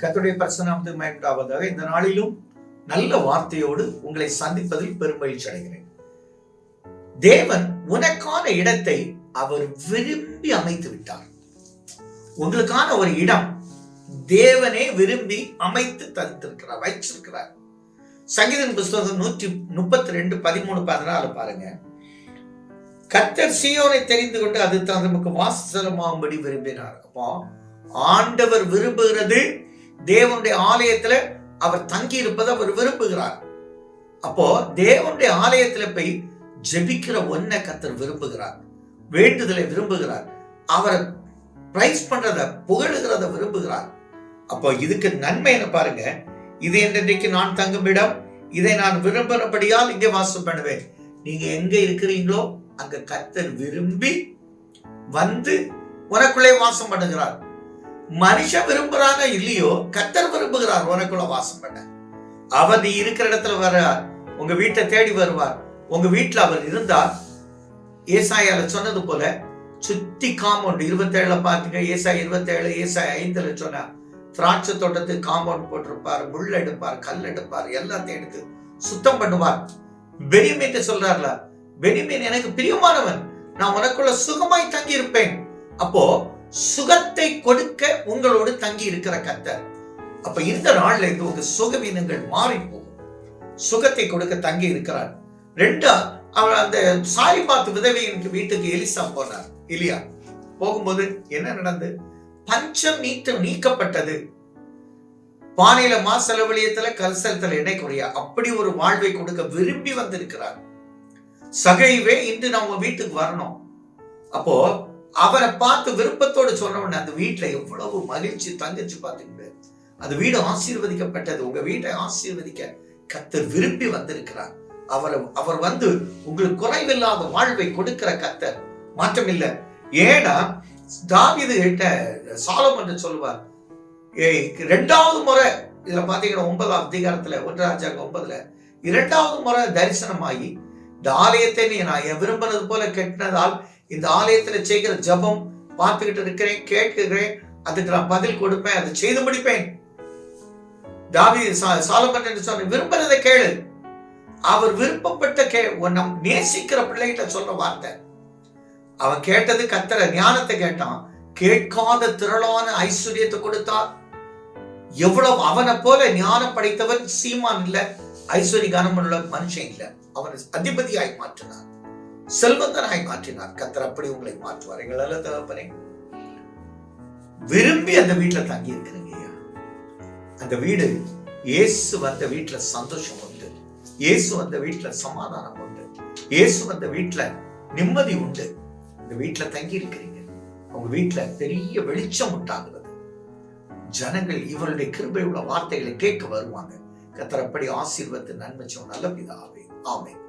கத்துடைய பரிசுநாமத்து மயண்டாவதாக இந்த நாளிலும் நல்ல வார்த்தையோடு உங்களை சந்திப்பதில் பெருமகிழ்ச்சி அடைகிறேன். தேவன் உனக்கான இடத்தை அவர் விரும்பி அமைத்து விட்டார். உங்களுக்கான ஒரு இடம் தேவனே விரும்பி அமைத்து தந்திருக்கிறார் வைச்சிருக்கிறார் சங்கீதன் புஸ்தகம் நூற்றி முப்பத்தி ரெண்டு பதிமூணு பதினாலு பாருங்க. கத்தர் சியோனை தெரிந்து கொண்டு அது தான் நமக்கு வாசலமாகும்படி விரும்பினார். அப்போ ஆண்டவர் விரும்புகிறது தேவனுடைய ஆலயத்துல அவர் தங்கி இருப்பதை அவர் விரும்புகிறார். அப்போ தேவனுடைய ஆலயத்துல போய் ஜெபிக்கிற ஒன்ன கத்தர் விரும்புகிறார். வேண்டுதலை விரும்புகிறார். அவரை பிரைஸ் பண்றத புகழுகிறத விரும்புகிறார். அப்போ இதுக்கு நன்மை என்ன பாருங்க. இது என்றைக்கு நான் தங்கும் இடம். இதை நான் விரும்புகிறபடியால் இங்கே வாசம் பண்ணுவேன். நீங்க எங்க இருக்கிறீங்களோ அங்க கத்தர் விரும்பி வந்து உனக்குள்ளே வாசம் பண்ணுகிறார். மனுஷன் விரும்புறாங்க இல்லையோ கத்தர் விரும்புகிறார் உனக்குள்ள வாசம் பண்ண. அவர் நீ இருக்கிற இடத்துல வர்றார் உங்க வீட்டை தேடி வருவார் உங்க வீட்டுல அவர் இருந்தார். ஏசாயால சொன்னது போல சுத்தி காம்பவுண்ட் இருபத்தேழுல பாத்தீங்க ஏசாய் இருபத்தேழு ஏசாய் ஐந்துல சொன்னார் திராட்சை தோட்டத்துக்கு காம்பவுண்ட் போட்டிருப்பார் முள் எடுப்பார் கல் எடுப்பார் எல்லாத்தையும் எடுத்து சுத்தம் பண்ணுவார். பெனிமீன் சொல்றாருல பெனிமீன் எனக்கு பிரியமானவன் நான் உனக்குள்ள சுகமாய் தங்கி இருப்பேன் அப்போ சுகத்தை கொடுக்க உங்களோடு தங்கி இருக்கிற கத்தர். அப்ப இந்த நாள்ல இருந்து உங்க சுகவீனங்கள் மாறி போகும். சுகத்தை கொடுக்க தங்கி இருக்கிறார் ரெண்டா அவர் அந்த சாரி பார்த்து விதவையின் வீட்டுக்கு எலிசா போனார். இல்லையா போகும்போது என்ன நடந்து? பஞ்சம் நீட்டம் நீக்கப்பட்டது. பானையில மா செலவழியத்துல கல்சலத்துல எண்ணெய் குறையா அப்படி ஒரு வாழ்வை கொடுக்க விரும்பி வந்திருக்கிறார். சகைவே இன்று நம்ம வீட்டுக்கு வரணும். அப்போ அவரை பார்த்து விருப்பத்தோடு சொன்ன உடனே அந்த வீட்டில் எவ்வளவு மகிழ்ச்சி தங்கச்சி பார்த்துக்கிட்டு. அந்த வீடு ஆசீர்வதிக்கப்பட்டது. உங்க வீட்டை ஆசீர்வதிக்க கத்தர் விரும்பி வந்திருக்கிறார். அவர் அவர் வந்து உங்களுக்கு குறைவில்லாத வாழ்வை கொடுக்கிற கத்தர். மாற்றம் இல்லை ஏன்னா தாவிது கிட்ட சாலமன் சொல்லுவார் ஏய் ரெண்டாவது முறை இதுல பாத்தீங்கன்னா ஒன்பதாம் அதிகாரத்துல ஒன்று ஒன்பதுல இரண்டாவது முறை தரிசனமாகி இந்த ஆலயத்தை நீ நான் என் விரும்பினது போல கெட்டினதால் இந்த ஆலயத்துல செய்கிற ஜபம் பார்த்துக்கிட்டு இருக்கிறேன் கேட்கிறேன் அதுக்கு நான் பதில் கொடுப்பேன் அதை செய்து முடிப்பேன். தாவி சாலமன் என்று சொன்ன விரும்புறதை கேளு. அவர் விருப்பப்பட்ட கே நம் நேசிக்கிற பிள்ளைகிட்ட சொல்ற வார்த்தை. அவன் கேட்டது கத்தர ஞானத்தை கேட்டான். கேட்காத திரளான ஐஸ்வர்யத்தை கொடுத்தார். எவ்வளவு அவனை போல ஞானம் படைத்தவன் சீமான் இல்ல ஐஸ்வர்ய கனம் உள்ள மனுஷன் இல்ல. அவனை அதிபதியாய் மாற்றினார். செல்வந்தனாய் மாற்றினார் கத்தர் அப்படி உங்களை மாற்றுவார். எங்களால தகப்பனே விரும்பி அந்த வீட்டுல தங்கி இருக்கிறீங்க ஐயா. அந்த வீடு இயேசு வந்த வீட்டுல சந்தோஷம் உண்டு. இயேசு வந்த வீட்டுல சமாதானம் உண்டு. இயேசு வந்த வீட்டுல நிம்மதி உண்டு. இந்த வீட்டுல தங்கி இருக்கிறீங்க. உங்க வீட்டுல பெரிய வெளிச்சம் உண்டாகிறது. ஜனங்கள் இவருடைய கிருபை உள்ள வார்த்தைகளை கேட்க வருவாங்க. கத்தரப்படி ஆசீர்வத்து நன்மை சொன்ன நல்ல பிதாவே. ஆமென்.